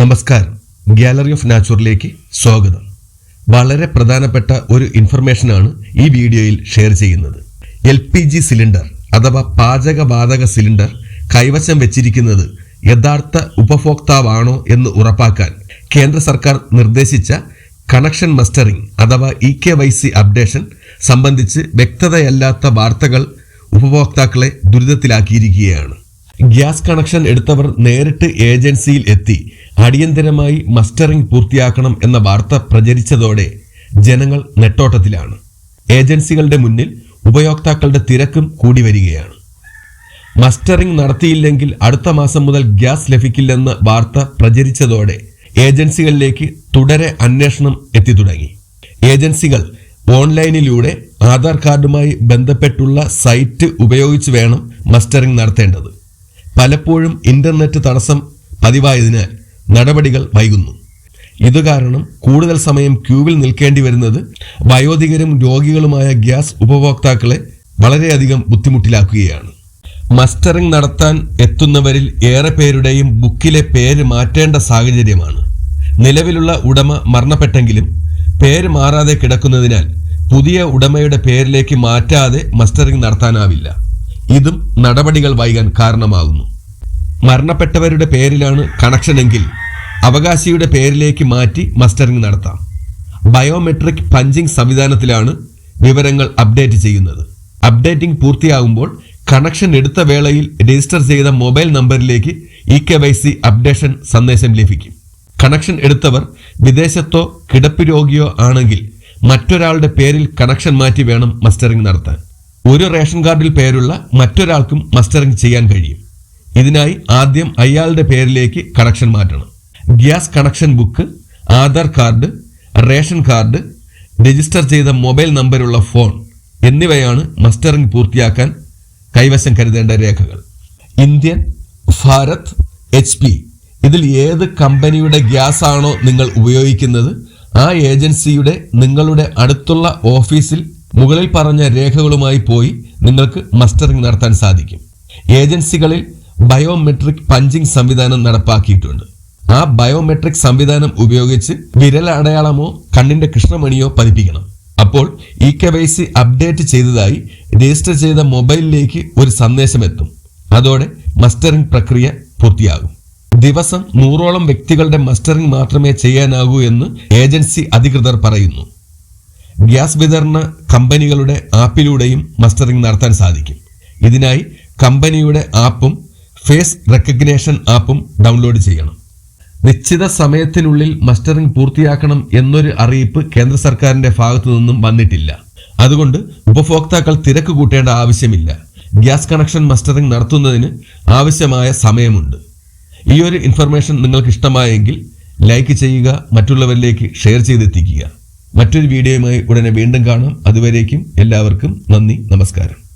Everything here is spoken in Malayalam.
നമസ്കാരം. ഗാലറി ഓഫ് നാച്ചുറിലേക്ക് സ്വാഗതം. വളരെ പ്രധാനപ്പെട്ട ഒരു ഇൻഫർമേഷനാണ് ഈ വീഡിയോയിൽ ഷെയർ ചെയ്യുന്നത്. എൽ പി ജി സിലിണ്ടർ അഥവാ പാചകവാതക സിലിണ്ടർ കൈവശം വെച്ചിരിക്കുന്നത് യഥാർത്ഥ ഉപഭോക്താവാണോ എന്ന് ഉറപ്പാക്കാൻ കേന്ദ്ര സർക്കാർ നിർദ്ദേശിച്ച കണക്ഷൻ മസ്റ്ററിംഗ് അഥവാ E K Y C updation സംബന്ധിച്ച് വ്യക്തതയല്ലാത്ത വാർത്തകൾ ഉപഭോക്താക്കളെ ദുരിതത്തിലാക്കിയിരിക്കുകയാണ്. ഗ്യാസ് കണക്ഷൻ എടുത്തവർ നേരിട്ട് ഏജൻസിയിൽ എത്തി അടിയന്തരമായി മസ്റ്ററിംഗ് പൂർത്തിയാക്കണം എന്ന വാർത്ത പ്രചരിച്ചതോടെ ജനങ്ങൾ നെട്ടോട്ടത്തിലാണ്. ഏജൻസികളുടെ മുന്നിൽ ഉപയോക്താക്കളുടെ തിരക്കും കൂടി വരികയാണ്. മസ്റ്ററിംഗ് നടത്തിയില്ലെങ്കിൽ അടുത്ത മാസം മുതൽ ഗ്യാസ് ലഭിക്കില്ലെന്ന വാർത്ത പ്രചരിച്ചതോടെ ഏജൻസികളിലേക്ക് തുടരെ അന്വേഷണം എത്തി തുടങ്ങി ഏജൻസികൾ ഓൺലൈനിലൂടെ ആധാർ കാർഡുമായി ബന്ധപ്പെട്ടുള്ള സൈറ്റ് ഉപയോഗിച്ച് വേണം മസ്റ്ററിംഗ് നടത്തേണ്ടത്. പലപ്പോഴും ഇന്റർനെറ്റ് തടസ്സം പതിവായതിനാൽ നടപടികൾ വൈകുന്നു. ഇത് കാരണം കൂടുതൽ സമയം ക്യൂവിൽ നിൽക്കേണ്ടി വരുന്നത് വയോധികരും രോഗികളുമായ ഗ്യാസ് ഉപഭോക്താക്കളെ വളരെയധികം ബുദ്ധിമുട്ടിലാക്കുകയാണ്. മസ്റ്ററിംഗ് നടത്താൻ എത്തുന്നവരിൽ ഏറെ പേരുടെയും ബുക്കിലെ പേര് മാറ്റേണ്ട സാഹചര്യമാണ്. നിലവിലുള്ള ഉടമ മരണപ്പെട്ടെങ്കിലും പേര് മാറാതെ കിടക്കുന്നതിനാൽ പുതിയ ഉടമയുടെ പേരിലേക്ക് മാറ്റാതെ മസ്റ്ററിംഗ് നടത്താനാവില്ല. ഇതും നടപടികൾ വൈകാൻ കാരണമാകുന്നു. മരണപ്പെട്ടവരുടെ പേരിലാണ് കണക്ഷനെങ്കിൽ അവകാശിയുടെ പേരിലേക്ക് മാറ്റി മസ്റ്ററിംഗ് നടത്താം. ബയോമെട്രിക് പഞ്ചിങ് സംവിധാനത്തിലാണ് വിവരങ്ങൾ അപ്ഡേറ്റ് ചെയ്യുന്നത്. അപ്ഡേറ്റിംഗ് പൂർത്തിയാകുമ്പോൾ കണക്ഷൻ എടുത്ത വേളയിൽ രജിസ്റ്റർ ചെയ്ത മൊബൈൽ നമ്പറിലേക്ക് E K Y C updation സന്ദേശം ലഭിക്കും. കണക്ഷൻ എടുത്തവർ വിദേശത്തോ കിടപ്പ് രോഗിയോ ആണെങ്കിൽ മറ്റൊരാളുടെ പേരിൽ കണക്ഷൻ മാറ്റി വേണം മസ്റ്ററിംഗ് നടത്താൻ. ഒരു റേഷൻ കാർഡിൽ പേരുള്ള മറ്റൊരാൾക്കും മസ്റ്ററിംഗ് ചെയ്യാൻ കഴിയും. ഇതിനായി ആദ്യം അയാളുടെ പേരിലേക്ക് കണക്ഷൻ മാറ്റണം. Gas connection book Aadhaar card ration card register ചെയ്ത മൊബൈൽ നമ്പറുള്ള ഫോൺ എന്നിവയാണ് മസ്റ്ററിംഗ് പൂർത്തിയാക്കാൻ കൈവശം കരുതേണ്ട രേഖകൾ. Indian Bharat H P. ഇതിൽ ഏത് കമ്പനിയുടെ ഗ്യാസ് ആണോ നിങ്ങൾ ഉപയോഗിക്കുന്നത് ആ ഏജൻസിയുടെ നിങ്ങളുടെ അടുത്തുള്ള ഓഫീസിൽ മുകളിൽ പറഞ്ഞ രേഖകളുമായി പോയി നിങ്ങൾക്ക് മസ്റ്ററിംഗ് നടത്താൻ സാധിക്കും. ഏജൻസികളിൽ ബയോമെട്രിക് പഞ്ചിങ് സംവിധാനം നടപ്പാക്കിയിട്ടുണ്ട്. ആ ബയോമെട്രിക് സംവിധാനം ഉപയോഗിച്ച് വിരൽ അടയാളമോ കണ്ണിന്റെ കൃഷ്ണമണിയോ പതിപ്പിക്കണം. അപ്പോൾ E K Y C update ചെയ്തതായി രജിസ്റ്റർ ചെയ്ത മൊബൈലിലേക്ക് ഒരു സന്ദേശം എത്തും അതോടെ മസ്റ്ററിംഗ് പ്രക്രിയ പൂർത്തിയാകും. ദിവസം നൂറോളം വ്യക്തികളുടെ മസ്റ്ററിംഗ് മാത്രമേ ചെയ്യാനാകൂ എന്ന് ഏജൻസി അധികൃതർ പറയുന്നു. ഗ്യാസ് വിതരണ കമ്പനികളുടെ ആപ്പിലൂടെയും മസ്റ്ററിംഗ് നടത്താൻ സാധിക്കും. ഇതിനായി കമ്പനിയുടെ ആപ്പും ഫേസ് റെക്കഗ്നേഷൻ ആപ്പും ഡൗൺലോഡ് ചെയ്യണം. നിശ്ചിത സമയത്തിനുള്ളിൽ മസ്റ്ററിംഗ് പൂർത്തിയാക്കണം എന്നൊരു അറിയിപ്പ് കേന്ദ്ര സർക്കാരിന്റെ ഭാഗത്തു നിന്നും വന്നിട്ടില്ല. അതുകൊണ്ട് ഉപഭോക്താക്കൾ തിരക്ക് കൂട്ടേണ്ട ആവശ്യമില്ല. ഗ്യാസ് കണക്ഷൻ മസ്റ്ററിംഗ് നടത്തുന്നതിന് ആവശ്യമായ സമയമുണ്ട്. ഈ ഒരു ഇൻഫർമേഷൻ നിങ്ങൾക്ക് ഇഷ്ടമായെങ്കിൽ ലൈക്ക് ചെയ്യുക മറ്റുള്ളവരിലേക്ക് ഷെയർ ചെയ്തെത്തിക്കുക. മറ്റൊരു വീഡിയോയുമായി ഉടനെ വീണ്ടും കാണാം. അതുവരേക്കും എല്ലാവർക്കും നന്ദി നമസ്കാരം.